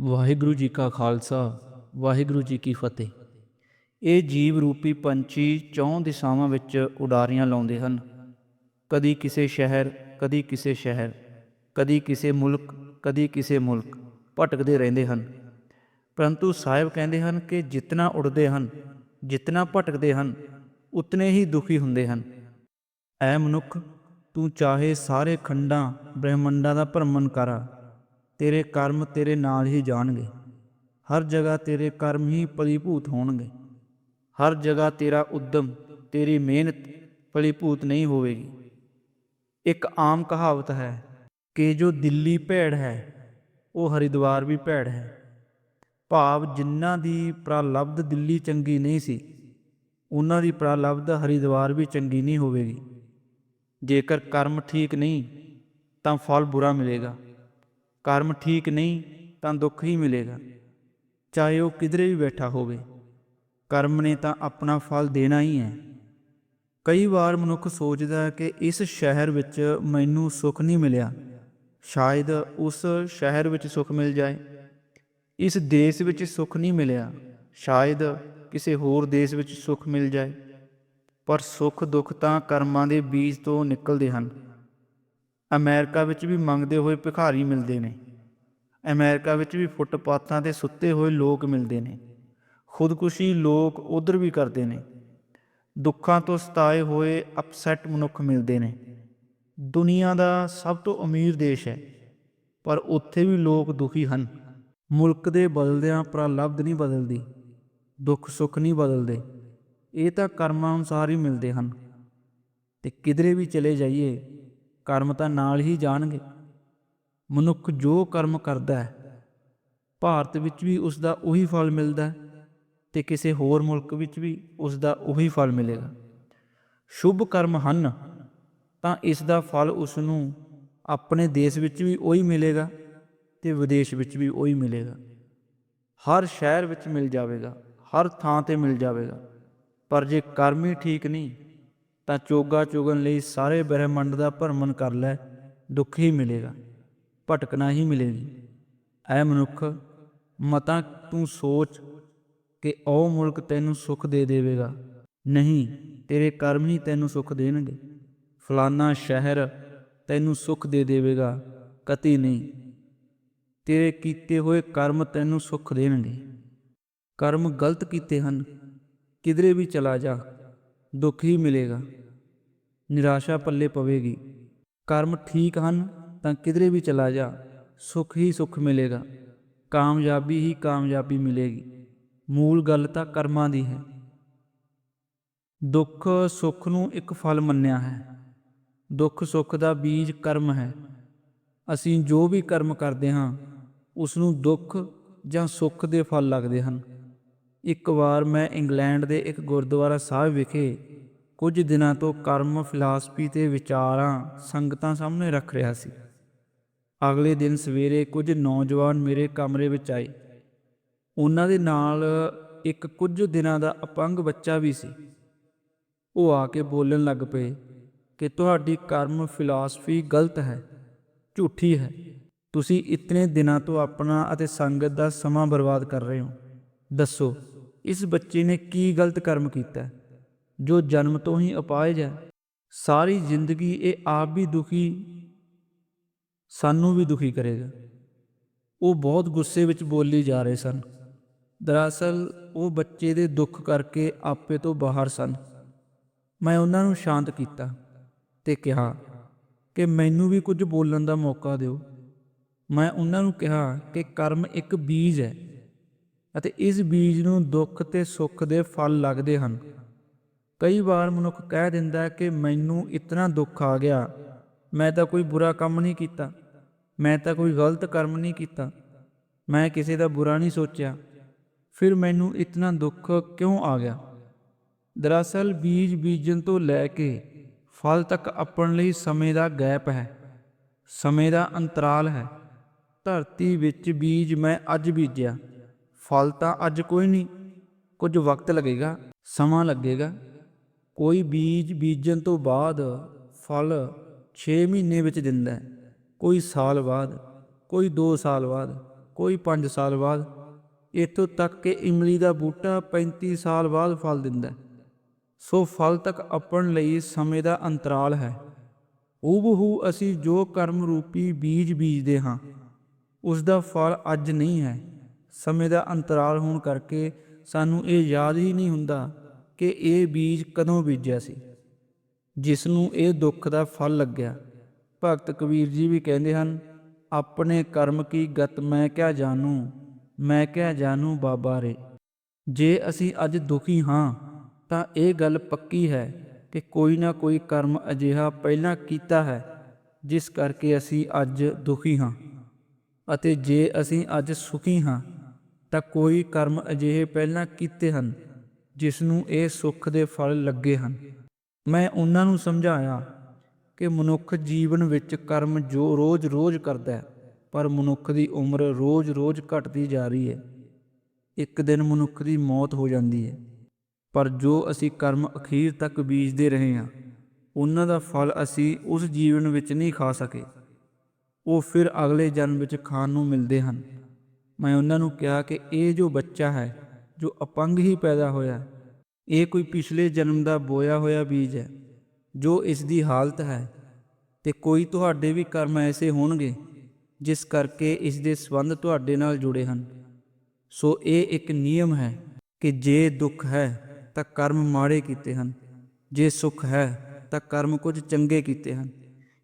ਵਾਹਿਗੁਰੂ ਜੀ ਕਾ ਖਾਲਸਾ, ਵਾਹਿਗੁਰੂ ਜੀ ਕੀ ਫਤਿਹ। ਇਹ ਜੀਵ ਰੂਪੀ ਪੰਛੀ ਚੌਂ ਦਿਸ਼ਾਵਾਂ ਵਿੱਚ ਉਡਾਰੀਆਂ ਲਾਉਂਦੇ ਹਨ। ਕਦੀ ਕਿਸੇ ਸ਼ਹਿਰ, ਕਦੀ ਕਿਸੇ ਸ਼ਹਿਰ, ਕਦੀ ਕਿਸੇ ਮੁਲਕ, ਕਦੀ ਕਿਸੇ ਮੁਲਕ ਭਟਕਦੇ ਰਹਿੰਦੇ ਹਨ। ਪਰੰਤੂ ਸਾਹਿਬ ਕਹਿੰਦੇ ਹਨ ਕਿ ਜਿਤਨਾ ਉੜਦੇ ਹਨ, ਜਿਤਨਾ ਭਟਕਦੇ ਹਨ, ਉਤਨੇ ਹੀ ਦੁਖੀ ਹੁੰਦੇ ਹਨ। ਐ ਮਨੁੱਖ, ਤੂੰ ਚਾਹੇ ਸਾਰੇ ਖੰਡਾਂ, ਬ੍ਰਹਿਮੰਡਾਂ ਦਾ ਭਰਮਣ ਕਰ। ਤੇਰੇ ਕਰਮ ਤੇਰੇ ਨਾਲ ਹੀ ਜਾਣਗੇ। ਹਰ ਜਗ੍ਹਾ ਤੇਰੇ ਕਰਮ ਹੀ ਫਲੀਭੂਤ ਹੋਣਗੇ। ਹਰ ਜਗ੍ਹਾ ਤੇਰਾ ਉਦਮ, ਤੇਰੀ ਮਿਹਨਤ ਫਲੀਭੂਤ ਨਹੀਂ ਹੋਵੇਗੀ। ਇੱਕ ਆਮ ਕਹਾਵਤ ਹੈ ਕਿ ਜੋ ਦਿੱਲੀ ਭੇੜ ਹੈ, ਉਹ ਹਰਿਦੁਆਰ ਵੀ ਭੇੜ ਹੈ। ਭਾਵ ਜਿਨ੍ਹਾਂ ਦੀ ਪ੍ਰਲਬਧ ਦਿੱਲੀ ਚੰਗੀ ਨਹੀਂ ਸੀ, ਉਹਨਾਂ ਦੀ ਪ੍ਰਲਬਧ ਹਰਿਦੁਆਰ ਵੀ ਚੰਗੀ ਨਹੀਂ ਹੋਵੇਗੀ। ਜੇਕਰ ਕਰਮ ਠੀਕ ਨਹੀਂ, ਤਾਂ ਫਲ ਬੁਰਾ ਮਿਲੇਗਾ। ਕਰਮ ਠੀਕ ਨਹੀਂ ਤਾਂ ਦੁੱਖ ਹੀ ਮਿਲੇਗਾ। ਚਾਹੇ ਉਹ ਕਿਧਰੇ ਵੀ ਬੈਠਾ ਹੋਵੇ, ਕਰਮ ਨੇ ਤਾਂ ਆਪਣਾ ਫਲ ਦੇਣਾ ਹੀ ਹੈ। ਕਈ ਵਾਰ ਮਨੁੱਖ ਸੋਚਦਾ ਕਿ ਇਸ ਸ਼ਹਿਰ ਵਿੱਚ ਮੈਨੂੰ ਸੁੱਖ ਨਹੀਂ ਮਿਲਿਆ। ਸ਼ਾਇਦ ਉਸ ਸ਼ਹਿਰ ਵਿੱਚ ਸੁੱਖ ਮਿਲ ਜਾਏ। ਇਸ ਦੇਸ਼ ਵਿੱਚ ਸੁੱਖ ਨਹੀਂ ਮਿਲਿਆ। ਸ਼ਾਇਦ ਕਿਸੇ ਹੋਰ ਦੇਸ਼ ਵਿੱਚ ਸੁੱਖ ਮਿਲ ਜਾਏ। ਪਰ ਸੁੱਖ ਦੁੱਖ ਤਾਂ ਕਰਮਾਂ ਦੇ ਬੀਜ ਤੋਂ ਨਿਕਲਦੇ ਹਨ। ਅਮਰੀਕਾ ਵਿੱਚ ਵੀ ਮੰਗਦੇ ਹੋਏ ਭਿਖਾਰੀ ਮਿਲਦੇ ਨੇ। ਅਮਰੀਕਾ ਵਿੱਚ ਵੀ ਫੁੱਟਪਾਥਾਂ ਤੇ ਸੁੱਤੇ ਹੋਏ ਲੋਕ ਮਿਲਦੇ ਨੇ। ਖੁਦਕੁਸ਼ੀ ਲੋਕ ਉਧਰ ਵੀ ਕਰਦੇ ਨੇ। ਦੁੱਖਾਂ ਤੋਂ ਸਤਾਏ ਹੋਏ ਅਪਸੈਟ ਮਨੁੱਖ ਮਿਲਦੇ ਨੇ। ਦੁਨੀਆ ਦਾ ਸਭ ਤੋਂ ਅਮੀਰ ਦੇਸ਼ ਹੈ, ਪਰ ਉੱਥੇ ਵੀ ਲੋਕ ਦੁਖੀ ਹਨ। ਮੁਲਕ ਦੇ ਬਦਲਦਿਆਂ ਪ੍ਰਲਬਧ ਨਹੀਂ ਬਦਲਦੀ, ਦੁੱਖ ਸੁੱਖ ਨਹੀਂ ਬਦਲਦੇ। ਇਹ ਤਾਂ ਕਰਮਾਂ ਅਨੁਸਾਰ ਹੀ ਮਿਲਦੇ ਹਨ। ਤੇ ਕਿਧਰੇ ਵੀ ਚਲੇ ਜਾਈਏ ਕਰਮ ਤਾਂ ਨਾਲ ਹੀ ਜਾਣਗੇ। ਮਨੁੱਖ ਜੋ ਕਰਮ ਕਰਦਾ ਹੈ, ਭਾਰਤ ਵਿੱਚ ਵੀ ਉਸ ਦਾ ਉਹੀ ਫਲ ਮਿਲਦਾ ਹੈ ਤੇ ਕਿਸੇ ਹੋਰ ਮੁਲਕ ਵਿੱਚ ਵੀ ਉਸ ਦਾ ਉਹੀ ਫਲ ਮਿਲੇਗਾ। ਸ਼ੁਭ ਕਰਮ ਹਨ, ਤਾਂ ਇਸ ਦਾ ਫਲ ਉਸ ਨੂੰ ਆਪਣੇ ਦੇਸ਼ ਵਿੱਚ ਵੀ ਉਹੀ ਮਿਲੇਗਾ ਤੇ ਵਿਦੇਸ਼ ਵਿੱਚ ਵੀ ਉਹੀ ਮਿਲੇਗਾ। ਹਰ ਸ਼ਹਿਰ ਵਿੱਚ ਮਿਲ ਜਾਵੇਗਾ, ਹਰ ਥਾਂ ਤੇ ਮਿਲ ਜਾਵੇਗਾ, ਪਰ ਜੇ ਕਰਮ ਹੀ ਠੀਕ ਨਹੀਂ ਤਾਂ ਚੋਗਾ ਚੁਗਣ ਲਈ ਸਾਰੇ ਬ੍ਰਹਿਮੰਡ ਦਾ ਭਰਮਣ ਕਰ ਲੈ, ਦੁੱਖ ਹੀ ਮਿਲੇਗਾ, ਭਟਕਣਾ ਹੀ ਮਿਲੇਗੀ। ਐ ਮਨੁੱਖ, ਮਤਾ ਤੂੰ ਸੋਚ ਕਿ ਉਹ ਮੁਲਕ ਤੈਨੂੰ ਸੁੱਖ ਦੇ ਦੇਵੇਗਾ। ਨਹੀਂ, ਤੇਰੇ ਕਰਮ ਹੀ ਤੈਨੂੰ ਸੁੱਖ ਦੇਣਗੇ। ਫਲਾਨਾ ਸ਼ਹਿਰ ਤੈਨੂੰ ਸੁੱਖ ਦੇ ਦੇਵੇਗਾ, ਕਤੀ ਨਹੀਂ। ਤੇਰੇ ਕੀਤੇ ਹੋਏ ਕਰਮ ਤੈਨੂੰ ਸੁੱਖ ਦੇਣਗੇ। ਕਰਮ ਗਲਤ ਕੀਤੇ ਹਨ, ਕਿਧਰੇ ਵੀ ਚਲਾ ਜਾ। ਦੁੱਖ ਹੀ ਮਿਲੇਗਾ। ਨਿਰਾਸ਼ਾ ਪੱਲੇ ਪਵੇਗੀ। ਕਰਮ ਠੀਕ ਹਨ ਤਾਂ ਕਿਧਰੇ ਵੀ ਚਲਾ ਜਾ, ਸੁੱਖ ਹੀ ਸੁੱਖ ਮਿਲੇਗਾ। ਕਾਮਯਾਬੀ ਹੀ ਕਾਮਯਾਬੀ ਮਿਲੇਗੀ। ਮੂਲ ਗੱਲ ਤਾਂ ਕਰਮਾਂ ਦੀ ਹੈ। ਦੁੱਖ ਸੁੱਖ ਨੂੰ ਇੱਕ ਫਲ ਮੰਨਿਆ ਹੈ। ਦੁੱਖ ਸੁੱਖ ਦਾ ਬੀਜ ਕਰਮ ਹੈ। ਅਸੀਂ ਜੋ ਵੀ ਕਰਮ ਕਰਦੇ ਹਾਂ ਉਸ ਨੂੰ ਦੁੱਖ ਜਾਂ ਸੁੱਖ ਦੇ ਫਲ ਲੱਗਦੇ ਹਨ। ਇੱਕ ਵਾਰ ਮੈਂ ਇੰਗਲੈਂਡ ਦੇ ਇੱਕ ਗੁਰਦੁਆਰਾ ਸਾਹਿਬ ਵਿਖੇ ਕੁਝ ਦਿਨਾਂ ਤੋਂ ਕਰਮ, ਫਿਲਾਸਫੀ ਤੇ ਵਿਚਾਰਾਂ, ਸੰਗਤਾਂ ਸਾਹਮਣੇ ਰੱਖ ਰਿਹਾ ਸੀ। ਅਗਲੇ ਦਿਨ ਸਵੇਰੇ ਕੁਝ ਨੌਜਵਾਨ ਮੇਰੇ ਕਮਰੇ ਵਿੱਚ ਆਏ। ਉਹਨਾਂ ਦੇ ਨਾਲ ਇੱਕ ਕੁਝ ਦਿਨਾਂ ਦਾ ਅਪੰਗ ਬੱਚਾ ਵੀ ਸੀ। ਉਹ ਆ ਕੇ ਬੋਲਣ ਲੱਗ ਪਏ ਕਿ ਤੁਹਾਡੀ ਕਰਮ, ਫਿਲਾਸਫੀ ਗਲਤ ਹੈ, ਝੂਠੀ ਹੈ। ਤੁਸੀਂ ਇਤਨੇ ਦਿਨਾਂ ਤੋਂ ਆਪਣਾ ਅਤੇ ਸੰਗਤ ਦਾ ਸਮਾਂ ਬਰਬਾਦ ਕਰ ਰਹੇ ਹੋ। ਦੱਸੋ ਇਸ ਬੱਚੇ ਨੇ ਕੀ ਗਲਤ ਕਰਮ ਕੀਤਾ? ਜੋ ਜਨਮ ਤੋਂ ਹੀ ਅਪਾਇਜ ਹੈ, ਸਾਰੀ ਜ਼ਿੰਦਗੀ ਇਹ ਆਪ ਵੀ ਦੁਖੀ, ਸਾਨੂੰ ਵੀ ਦੁਖੀ ਕਰੇਗਾ। ਉਹ ਬਹੁਤ ਗੁੱਸੇ ਵਿੱਚ ਬੋਲੀ ਜਾ ਰਹੇ ਸਨ। ਦਰਅਸਲ ਉਹ ਬੱਚੇ ਦੇ ਦੁੱਖ ਕਰਕੇ ਆਪੇ ਤੋਂ ਬਾਹਰ ਸਨ। ਮੈਂ ਉਹਨਾਂ ਨੂੰ ਸ਼ਾਂਤ ਕੀਤਾ ਤੇ ਕਿਹਾ ਕਿ ਮੈਨੂੰ ਵੀ ਕੁਝ ਬੋਲਣ ਦਾ ਮੌਕਾ ਦਿਓ। ਮੈਂ ਉਹਨਾਂ ਨੂੰ ਕਿਹਾ ਕਿ ਕਰਮ ਇੱਕ ਬੀਜ ਹੈ। ਅਤੇ ਇਸ ਬੀਜ ਨੂੰ ਦੁੱਖ ਤੇ ਸੁੱਖ ਦੇ ਫਲ ਲੱਗਦੇ ਹਨ। ਕਈ ਵਾਰ ਮਨੁੱਖ ਕਹਿ ਦਿੰਦਾ ਹੈ ਕਿ ਮੈਨੂੰ ਇਤਨਾ ਦੁੱਖ ਆ ਗਿਆ। ਮੈਂ ਤਾਂ ਕੋਈ ਬੁਰਾ ਕੰਮ ਨਹੀਂ ਕੀਤਾ। ਮੈਂ ਤਾਂ ਕੋਈ ਗਲਤ ਕਰਮ ਨਹੀਂ ਕੀਤਾ। ਮੈਂ ਕਿਸੇ ਦਾ ਬੁਰਾ ਨਹੀਂ ਸੋਚਿਆ। ਫਿਰ ਮੈਨੂੰ ਇਤਨਾ ਦੁੱਖ ਕਿਉਂ ਆ ਗਿਆ? ਦਰਅਸਲ ਬੀਜ ਬੀਜਣ ਤੋਂ ਲੈ ਕੇ ਫਲ ਤੱਕ ਆਪਣ ਲਈ ਸਮੇਂ ਦਾ ਗੈਪ ਹੈ। ਸਮੇਂ ਦਾ ਅੰਤਰਾਲ ਹੈ। ਧਰਤੀ ਵਿੱਚ ਬੀਜ ਮੈਂ ਅੱਜ ਬੀਜਿਆ। ਫਲ ਤਾਂ ਅੱਜ ਕੋਈ ਨਹੀਂ, ਕੁਝ ਵਕਤ ਲੱਗੇਗਾ, ਸਮਾਂ ਲੱਗੇਗਾ। ਕੋਈ ਬੀਜ ਬੀਜਣ ਤੋਂ ਬਾਅਦ ਫਲ 6 ਮਹੀਨੇ ਵਿੱਚ ਦਿੰਦਾ ਹੈ, ਕੋਈ ਸਾਲ ਬਾਅਦ, ਕੋਈ 2 ਸਾਲ ਬਾਅਦ, ਕੋਈ 5 ਸਾਲ ਬਾਅਦ। ਇੱਥੋਂ ਤੱਕ ਕਿ ਇਮਲੀ ਦਾ ਬੂਟਾ 35 ਸਾਲ ਬਾਅਦ ਫਲ ਦਿੰਦਾ ਹੈ। ਸੋ ਫਲ ਤੱਕ ਆਪਣ ਲਈ ਸਮੇਂ ਦਾ ਅੰਤਰਾਲ ਹੈ। ਹੂਬਹੂ ਅਸੀਂ ਜੋ ਕਰਮ ਰੂਪੀ ਬੀਜ ਬੀਜਦੇ ਹਾਂ ਉਸ ਦਾ ਫਲ ਅੱਜ ਨਹੀਂ ਹੈ। ਸਮੇਂ ਦਾ ਅੰਤਰਾਲ ਹੋਣ ਕਰਕੇ ਸਾਨੂੰ ਇਹ ਯਾਦ ਹੀ ਨਹੀਂ ਹੁੰਦਾ ਕਿ ਇਹ ਬੀਜ ਕਦੋਂ ਬੀਜਿਆ ਸੀ ਜਿਸ ਨੂੰ ਇਹ ਦੁੱਖ ਦਾ ਫਲ ਲੱਗਿਆ। ਭਗਤ ਕਬੀਰ ਜੀ ਵੀ ਕਹਿੰਦੇ ਹਨ, ਆਪਣੇ ਕਰਮ ਕੀ ਗਤ ਮੈਂ ਕਿਆ ਜਾਣੂ, ਮੈਂ ਕਿਆ ਜਾਣੂ ਬਾਬਾ ਰੇ। ਜੇ ਅਸੀਂ ਅੱਜ ਦੁਖੀ ਹਾਂ, ਤਾਂ ਇਹ ਗੱਲ ਪੱਕੀ ਹੈ ਕਿ ਕੋਈ ਨਾ ਕੋਈ ਕਰਮ ਅਜਿਹਾ ਪਹਿਲਾਂ ਕੀਤਾ ਹੈ, ਜਿਸ ਕਰਕੇ ਅਸੀਂ ਅੱਜ ਦੁਖੀ ਹਾਂ। ਅਤੇ ਜੇ ਅਸੀਂ ਅੱਜ ਸੁਖੀ ਹਾਂ ਤਾਂ ਕੋਈ ਕਰਮ ਅਜਿਹੇ ਪਹਿਲਾਂ ਕੀਤੇ ਹਨ, ਜਿਸ ਨੂੰ ਇਹ ਸੁੱਖ ਦੇ ਫਲ ਲੱਗੇ ਹਨ। ਮੈਂ ਉਹਨਾਂ ਨੂੰ ਸਮਝਾਇਆ ਕਿ ਮਨੁੱਖ ਜੀਵਨ ਵਿੱਚ ਕਰਮ ਜੋ ਰੋਜ਼-ਰੋਜ਼ ਕਰਦਾ ਹੈ, ਪਰ ਮਨੁੱਖ ਦੀ ਉਮਰ ਰੋਜ਼-ਰੋਜ਼ ਘਟਦੀ ਜਾ ਰਹੀ ਹੈ। ਇੱਕ ਦਿਨ ਮਨੁੱਖ ਦੀ ਮੌਤ ਹੋ ਜਾਂਦੀ ਹੈ, ਪਰ ਜੋ ਅਸੀਂ ਕਰਮ ਅਖੀਰ ਤੱਕ ਬੀਜਦੇ ਰਹੇ ਹਾਂ, ਉਹਨਾਂ ਦਾ ਫਲ ਅਸੀਂ ਉਸ ਜੀਵਨ ਵਿੱਚ ਨਹੀਂ ਖਾ ਸਕੇ। ਉਹ ਫਿਰ ਅਗਲੇ ਜਨਮ ਵਿੱਚ ਖਾਣ ਨੂੰ ਮਿਲਦੇ ਹਨ। ਮੈਂ ਉਹਨਾਂ ਨੂੰ ਕਿਹਾ ਕਿ ਇਹ ਜੋ ਬੱਚਾ ਹੈ, ਜੋ ਅਪੰਗ ਹੀ ਪੈਦਾ ਹੋਇਆ, ਇਹ ਕੋਈ ਪਿਛਲੇ ਜਨਮ ਦਾ ਬੋਇਆ ਹੋਇਆ ਬੀਜ ਹੈ, ਜੋ ਇਸ ਦੀ ਹਾਲਤ ਹੈ ਤੇ ਕੋਈ ਤੁਹਾਡੇ ਵੀ ਕਰਮ ਐਸੇ ਹੋਣਗੇ, ਜਿਸ ਕਰਕੇ ਇਸ ਦੇ ਸੰਬੰਧ ਤੁਹਾਡੇ ਨਾਲ ਜੁੜੇ ਹਨ। ਸੋ ਇਹ ਇੱਕ ਨਿਯਮ ਹੈ ਕਿ ਜੇ ਦੁੱਖ ਹੈ, ਤਾਂ ਕਰਮ ਮਾੜੇ ਕੀਤੇ ਹਨ, ਜੇ ਸੁੱਖ ਹੈ, ਤਾਂ ਕਰਮ ਕੁਝ ਚੰਗੇ ਕੀਤੇ ਹਨ।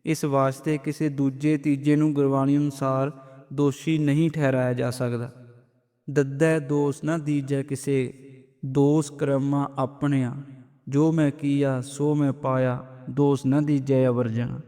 ਇਸ ਵਾਸਤੇ ਕਿਸੇ ਦੂਜੇ ਤੀਜੇ ਨੂੰ ਗੁਰਬਾਣੀ ਅਨੁਸਾਰ ਦੋਸ਼ੀ ਨਹੀਂ ਠਹਿਰਾਇਆ ਜਾ ਸਕਦਾ। ਦੱਦੈ ਦੋਸ ਨਾ ਦੀਜੈ ਕਿਸੇ। ਦੋਸ ਕਰਮਾ ਆਪਣਿਆ। ਜੋ ਮੈਂ ਕੀਆ, ਸੋ ਮੈਂ ਪਾਇਆ। ਦੋਸ ਨਾ ਦੀਜੈ ਅਵਰਜਣਾ